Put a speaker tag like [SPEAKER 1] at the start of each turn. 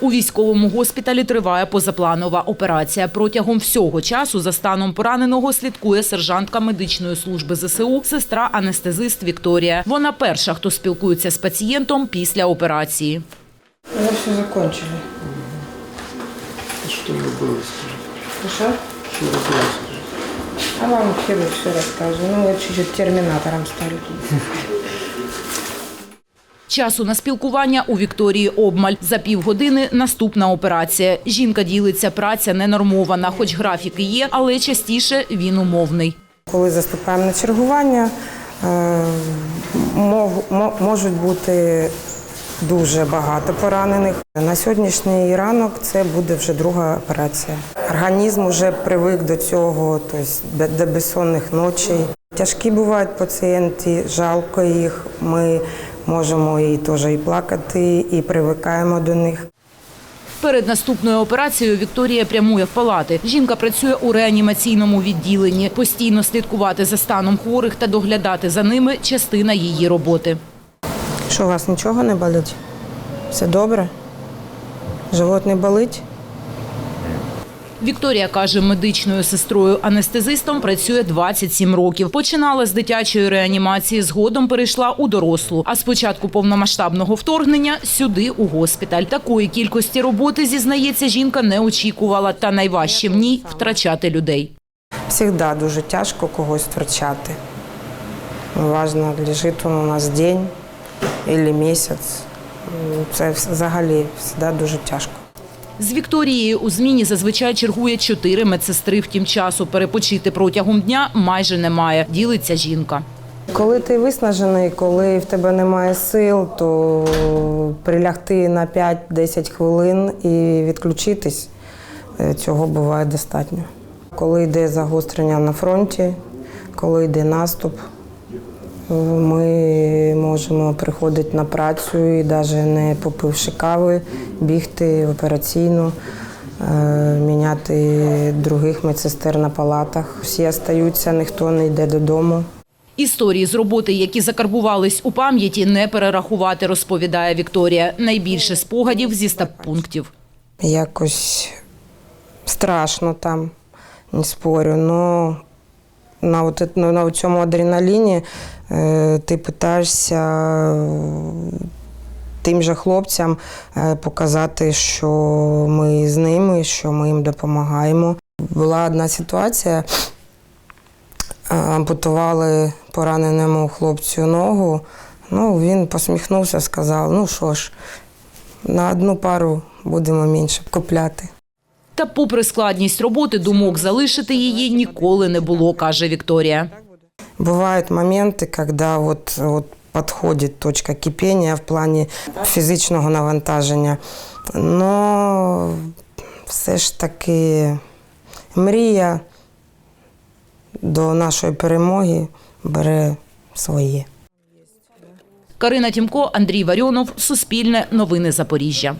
[SPEAKER 1] У військовому госпіталі триває позапланова операція. Протягом всього часу за станом пораненого слідкує сержантка медичної служби ЗСУ, сестра анестезист Вікторія. Вона перша, хто спілкується з пацієнтом після операції.
[SPEAKER 2] Уже все закончили.
[SPEAKER 3] Что не было, скажи. Не было, скажи.
[SPEAKER 2] А вам хирург все расскажет. Ну, чуть-чуть терминатором стали.
[SPEAKER 1] Часу на спілкування у Вікторії обмаль. За півгодини наступна операція. Жінка ділиться, праця ненормована, хоч графіки є, але частіше він умовний.
[SPEAKER 2] Коли заступаємо на чергування, е, можуть бути дуже багато поранених. На сьогоднішній ранок це буде вже друга операція. Організм вже привик до цього, до безсонних ночей. Тяжкі бувають пацієнти, жалко їх. Ми можемо і теж і плакати, і привикаємо до них.
[SPEAKER 1] Перед наступною операцією Вікторія прямує в палати. Жінка працює у реанімаційному відділенні. Постійно слідкувати за станом хворих та доглядати за ними – частина її роботи.
[SPEAKER 2] Що у вас нічого не болить? Все добре? Живот не болить?
[SPEAKER 1] Вікторія каже, медичною сестрою-анестезистом працює 27 років. Починала з дитячої реанімації, згодом перейшла у дорослу. А з початку повномасштабного вторгнення сюди, у госпіталь. Такої кількості роботи, зізнається, жінка не очікувала. Та найважче в ній – втрачати людей.
[SPEAKER 2] Всегда дуже тяжко когось втрачати. Важно, лежить він у нас день або місяць. Це взагалі завжди дуже тяжко.
[SPEAKER 1] З Вікторією у зміні зазвичай чергує чотири медсестри. Втім, часу перепочити протягом дня майже немає. Ділиться жінка.
[SPEAKER 2] Коли ти виснажений, коли в тебе немає сил, то прилягти на 5-10 хвилин і відключитись е, цього буває достатньо. Коли йде загострення на фронті, коли йде наступ, ми можемо приходити на працю і навіть не попивши кави, бігти в операційну, е, міняти других медсестер на палатах. Всі остаються, ніхто не йде додому.
[SPEAKER 1] Історії з роботи, які закарбувались у пам'яті, не перерахувати, розповідає Вікторія. Найбільше спогадів зі стаб-пунктів.
[SPEAKER 2] Якось страшно там, не спорю. Но на, от, ну, на цьому адреналіні е, ти питаєшся е, тим же хлопцям е, показати, що ми з ними, що ми їм допомагаємо. Була одна ситуація, е, ампутували пораненому хлопцю ногу. Ну, він посміхнувся, сказав: ну що ж, на одну пару будемо менше купляти.
[SPEAKER 1] Та попри складність роботи, думок залишити її ніколи не було, каже Вікторія.
[SPEAKER 2] Бывают моменты, когда вот, вот подходит точка кипения в плані фізичного навантаження. Но все ж таки мрія до нашої перемоги бере своє.
[SPEAKER 1] Карина Тімко, Андрій Варіонов, Суспільне, Новини Запоріжжя.